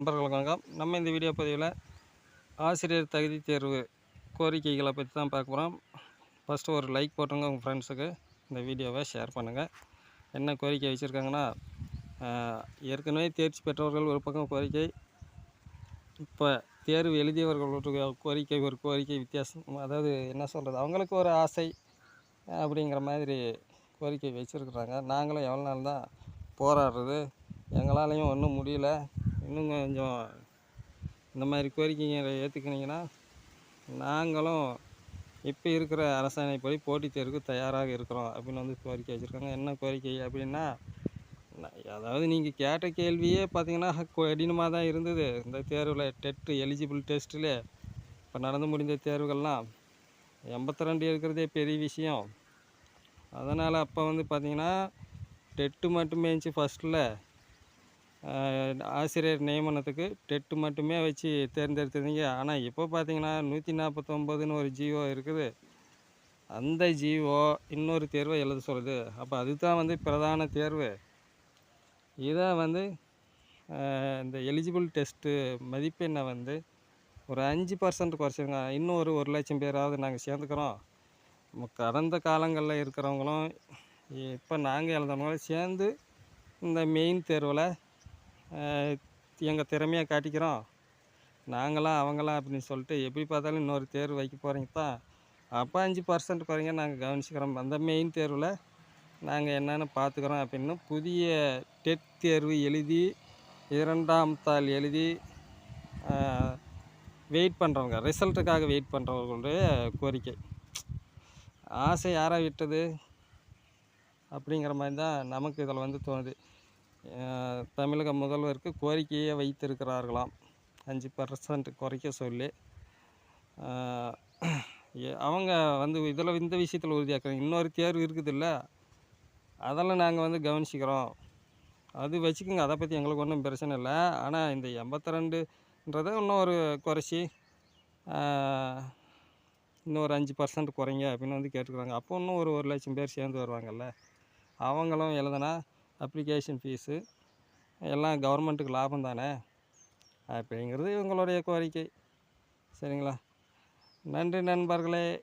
நண்பர்கள் வணக்கம். நம்ம இந்த வீடியோ பதிவில் ஆசிரியர் தகுதி தேர்வு கோரிக்கைகளை பற்றி தான் பார்க்க போகிறோம் ஃபஸ்ட்டு ஒரு லைக் போட்டுருங்க உங்கள் ஃப்ரெண்ட்ஸுக்கு இந்த வீடியோவை ஷேர் பண்ணுங்கள் என்ன கோரிக்கை வச்சுருக்காங்கன்னா ஏற்கனவே தேர்ச்சி பெற்றவர்கள் ஒரு பக்கம் கோரிக்கை இப்போ தேர்வு எழுதியவர்களுடைய கோரிக்கை ஒரு கோரிக்கை வித்தியாசம். அதாவது என்ன சொல்கிறது அவங்களுக்கு ஒரு ஆசை அப்படிங்கிற மாதிரி கோரிக்கை வச்சுருக்குறாங்க. நாங்களும் எவ்வளோ நாள் தான் போராடுறது? எங்களாலையும் ஒன்றும் முடியல. இன்னும் கொஞ்சம் இந்த மாதிரி கோரிக்கைகளை ஏற்றுக்கினீங்கன்னா நாங்களும் இப்போ இருக்கிற அரசாணைப்படி போட்டித் தேர்வுக்கு தயாராக இருக்கிறோம் அப்படின்னு வந்து கோரிக்கை வச்சுருக்காங்க. என்ன கோரிக்கை அப்படின்னா அதாவது நீங்கள் கேட்ட கேள்வியே பார்த்தீங்கன்னா கடினமாக தான் இருந்தது. இந்த தேர்வில் டெட்டு எலிஜிபிள் டெஸ்ட்டில் இப்போ நடந்து முடிந்த தேர்வுகள்லாம் எண்பத்தி ரெண்டு இருக்கிறதே பெரிய விஷயம். அதனால் அப்போ வந்து பார்த்தீங்கன்னா டெட்டு மட்டுமே இருந்துச்சு ஃபஸ்ட்டில் ஆசிரியர் நியமனத்துக்கு டெட்டு மட்டுமே வச்சு தேர்ந்தெடுத்திருந்தீங்க. ஆனால் இப்போ பார்த்தீங்கன்னா நூற்றி நாற்பத்தொம்போதுன்னு ஒரு ஜிஓ இருக்குது. அந்த ஜிஓ இன்னொரு தேர்வை எழுத சொல்லுது. அப்போ அதுதான் வந்து பிரதான தேர்வு. இதை வந்து இந்த எலிஜிபிள் டெஸ்ட்டு மதிப்பெண்ணை வந்து ஒரு அஞ்சு பர்சன்ட் குறைச்சிருங்க. இன்னும் ஒரு ஒரு லட்சம் பேராவது நாங்கள் சேர்ந்துக்கிறோம். கடந்த காலங்களில் இருக்கிறவங்களும் இப்போ நாங்கள் எழுதுனவங்களும் சேர்ந்து இந்த மெயின் தேர்வில் எங்கள் திறமையை காட்டிக்கிறோம். நாங்களாம் அவங்களாம் அப்படின்னு சொல்லிட்டு எப்படி பார்த்தாலும் இன்னொரு தேர்வு வைக்க போகிறீங்க தான். அப்போ அஞ்சு பர்சன்ட் குறைங்க நாங்கள் கவனிச்சுக்கிறோம். அந்த மெயின் தேர்வில் நாங்கள் என்னென்னு பார்த்துக்குறோம் அப்படின்னு புதிய டெட் தேர்வு எழுதி இரண்டாம் தாள் எழுதி வெயிட் பண்ணுறவங்க ரிசல்ட்டுக்காக வெயிட் பண்ணுறவங்களுடைய கோரிக்கை. ஆசை யாரை விட்டது அப்படிங்கிற மாதிரி தான் நமக்கு இதில் வந்து தோணுது. தமிழக முதல்வருக்கு கோரிக்கையை வைத்திருக்கிறார்களாம். அஞ்சு பர்சன்ட் குறைக்க சொல்லி. அவங்க வந்து இதில் இந்த விஷயத்தில் உறுதியாக்குறாங்க. இன்னொரு தேர்வு இருக்குதுல்ல அதெல்லாம் நாங்கள் வந்து கவனிச்சிக்கிறோம். அது வச்சுக்கோங்க அதை பற்றி எங்களுக்கு ஒன்றும் பிரச்சனை இல்லை. ஆனால் இந்த எண்பத்தி ரெண்டுன்றதை இன்னும் ஒரு குறைச்சி இன்னொரு இன்னும் ஒரு அஞ்சு பர்சன்ட் குறைங்க அப்படின்னு வந்து கேட்டுக்கிறாங்க. அப்போ இன்னும் ஒரு ஒரு லட்சம் பேர் சேர்ந்து வருவாங்கல்ல அவங்களும் எழுதுனா அப்ளிகேஷன் ஃபீஸு எல்லாம் கவர்மெண்ட்டுக்கு லாபம் தானே? அப்படிங்கிறது இவங்களுடைய கோரிக்கை. சரிங்களா? நன்றி நண்பர்களே.